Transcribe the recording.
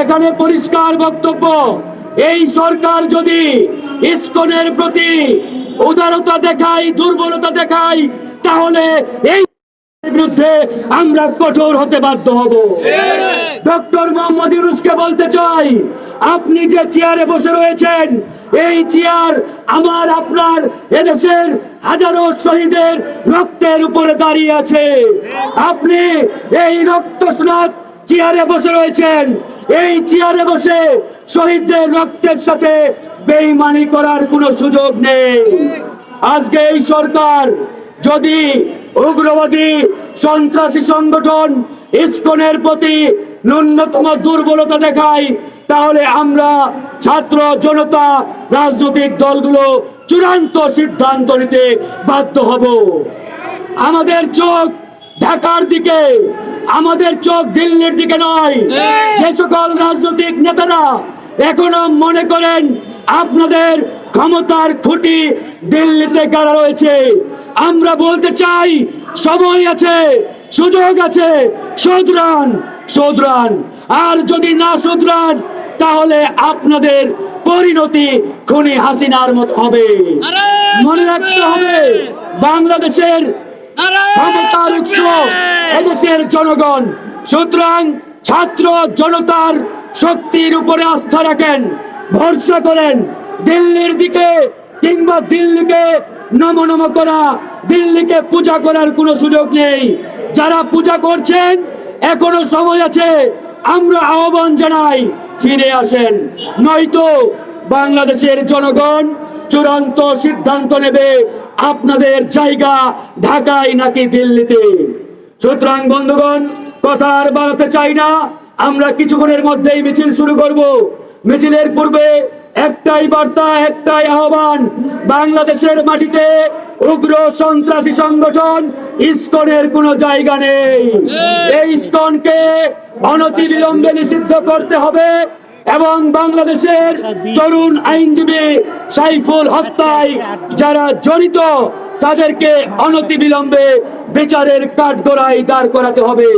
এখানে পরিষ্কার বক্তব্য, এই সরকার যদি ইস্কনের প্রতি উদারতা দেখায়, দুর্বলতা দেখায়, তাহলে এই বিরুদ্ধে আমরা কঠোর হতে বাধ্য হব। আপনি যে চেয়ারে বসে রয়েছেন, এই চেয়ার আমার, আপনার হাজারো শহীদের রক্তের উপরে দাঁড়িয়ে আছে। আপনি এই রক্ত স্নাত চেয়ারে বসে রয়েছেন। এই চেয়ারে বসে শহীদদের রক্তের সাথে বেইমানি করার কোনো সুযোগ নেই। আজকে এই সরকার যদি উগ্রবাদী সন্ত্রাসী সংগঠন ইস্কনের প্রতি ন্যূনতম দুর্বলতা দেখায়, তাহলে আমরা ছাত্র জনতা রাজনৈতিক দলগুলো চূড়ান্ত সিদ্ধান্ত নিতে বাধ্য হব। আমাদের চোখ ঢাকার দিকে আমাদের চোখ দিল্লির দিকে নয়। যে সকল রাজনৈতিক নেতারা এখনও মনে করেন আপনাদের ক্ষমতার খুঁটি দিল্লিতে গাড়া রয়েছে। আমরা বলতে চাই সময় আছে সুযোগ আছে সুদরান সুদরান আর যদি না সুদরান তাহলে আপনাদের পরিণতি খুনি হাসিনার মতো হবে। মনে রাখতে হবে বাংলাদেশের ক্ষমতার উৎস এদেশের জনগণ। সুতরাং ছাত্র জনতার শক্তির উপরে আস্থা রাখেন ভরসা করেন দিল্লির দিকে কিংবা দিল্লিকে নম নম করা দিল্লিকে পূজা করার কোনো সুযোগ নেই। যারা পূজা করছেন এখনও সময় আছে আমরা আহ্বান জানাই ফিরে আসেন। নয়তো বাংলাদেশের জনগণ চূড়ান্ত সিদ্ধান্ত নেবে। আপনাদের জায়গা ঢাকায় নাকি দিল্লিতে? সুতরাং বন্ধুগণ কথা আর বাড়াতে চাই না। আমরা কিছুক্ষণের মধ্যেই মিছিল শুরু করব। মিছিলের পূর্বে একটাই বার্তা একটাই আহ্বান। বাংলাদেশের মাটিতে উগ্র সন্ত্রাসী সংগঠন ইসকনের কোনো জায়গা নেই। এই ইসকনকে অনতিবিলম্বে নিষিদ্ধ করতে হবে। এবং বাংলাদেশের তরুণ আইনজীবী সাইফুল হত্যায় যারা জড়িত, তাদেরকে অনতিবিলম্বে বিচারের কাঠগড়ায় দাঁড় করাতে হবে।